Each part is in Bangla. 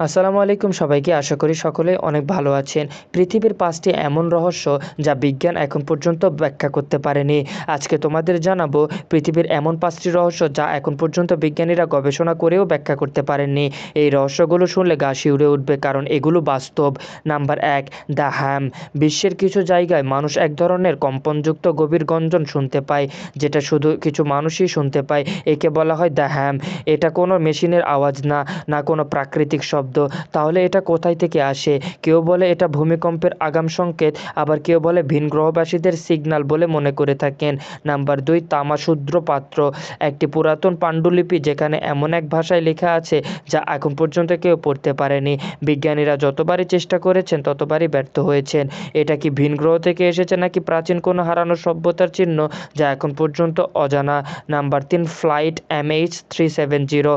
আসসালামু আলাইকুম সবাইকে। আশা করি সকলে অনেক ভালো আছেন। পৃথিবীর পাঁচটি এমন রহস্য যা বিজ্ঞান এখন পর্যন্ত ব্যাখ্যা করতে পারেনি। আজকে তোমাদের জানাব পৃথিবীর এমন পাঁচটি রহস্য যা এখন পর্যন্ত বিজ্ঞানীরা গবেষণা করেও ব্যাখ্যা করতে পারেননি। এই রহস্যগুলো শুনলে গা শিউরে উঠবে কারণ এগুলো বাস্তব। নাম্বার এক, দ্য হ্যাম। বিশ্বের কিছু জায়গায় মানুষ এক ধরনের কম্পনযুক্ত গভীর গঞ্জন শুনতে পায়, যেটা শুধু কিছু মানুষই শুনতে পায়। একে বলা হয় দ্য হ্যাম। এটা কোনো মেশিনের আওয়াজ না না কোনো প্রাকৃতিক শব্দ। তাহলে এটা কোথায় থেকে আসে? কেউ বলে এটা ভূমিকম্পের আগাম সংকেত, আবার কেউ বলে ভিন গ্রহবাসীদের সিগন্যাল বলে মনে করে থাকেন। নাম্বার দুই, তামাশূদ্র পাত্র। একটি পুরাতন পাণ্ডুলিপি যেখানে এমন এক ভাষায় লেখা আছে যা এখন পর্যন্ত কেউ পড়তে পারেনি। বিজ্ঞানীরা যতবারই চেষ্টা করেছেন, ততবারই ব্যর্থ হয়েছেন। এটা কি ভিন গ্রহ থেকে এসেছে নাকি প্রাচীন কোনো হারানো সভ্যতার চিহ্ন, যা এখন পর্যন্ত অজানা? নাম্বার তিন, flight M H three seven zero.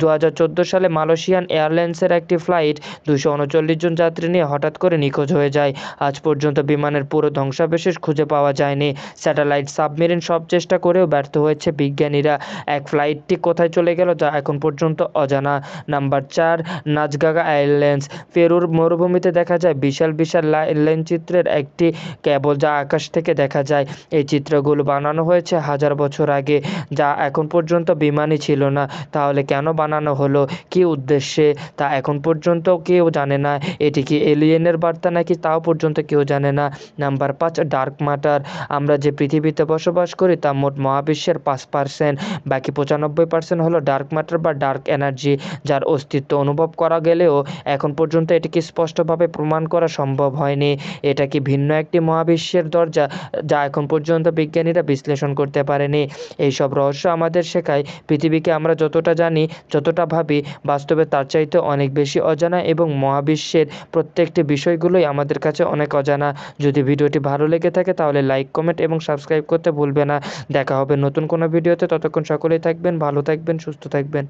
দু হাজার চোদ্দ সালে মালয়েশিয়ান এয়ারলাইন্সের একটি ফ্লাইট। দুশো উনচল্লিশ জন যাত্রী নিয়ে হঠাৎ করে নিখোঁজ হয়ে যায়। আজ পর্যন্ত বিমানের পুরো ধ্বংসাবশেষ খুঁজে পাওয়া যায়নি। স্যাটেলাইট সাবমেরিন সব চেষ্টা করেও ব্যর্থ হয়েছে বিজ্ঞানীরা। এক ফ্লাইটটি কোথায় চলে গেল যা এখন পর্যন্ত অজানা। নাম্বার চার, নাজগাগা আইল্যান্ডস। পেরুর মরুভূমিতে দেখা যায় বিশাল বিশাল লাইন চিত্রের একটি কেবল যা আকাশ থেকে দেখা যায়। এই চিত্রগুলো বানানো হয়েছে হাজার বছর আগে, যা এখন পর্যন্ত বিমানই ছিল না। তাহলে কেন বানানো হলো? কী উদ্দেশ্যে? তা এখন পর্যন্ত কেউ জানে না, এটি কি এলিয়েনের বার্তা নাকি তাও পর্যন্ত কেউ জানে না। নাম্বার পাঁচ ডার্ক ম্যাটার আমরা যে পৃথিবীতে বসবাস করি তা মোট মহাবিশ্বের পাঁচ পার্সেন্ট বাকি পঁচানব্বই পার্সেন্ট হলো ডার্ক ম্যাটার বা ডার্ক এনার্জি যার অস্তিত্ব অনুভব করা গেলেও এখন পর্যন্ত এটিকে স্পষ্টভাবে প্রমাণ করা সম্ভব হয়নি। এটা কি ভিন্ন একটি মহাবিশ্বের দরজা, যা এখন পর্যন্ত বিজ্ঞানীরা বিশ্লেষণ করতে পারেনি? এইসব রহস্য আমাদের শেখায়। পৃথিবীকে আমরা যতটা জানি, যতটা ভাবি, বাস্তবে তার চাইতে অনেক বেশি অজানা এবং মহাবিশ্বের প্রত্যেকটি বিষয়গুলোই আমাদের কাছে অনেক অজানা। যদি ভিডিওটি ভালো লেগে থাকে তাহলে লাইক, কমেন্ট এবং সাবস্ক্রাইব করতে ভুলবে না। দেখা হবে নতুন কোনো ভিডিওতে। ততক্ষণ সকলেই থাকবেন, ভালো থাকবেন, সুস্থ থাকবেন।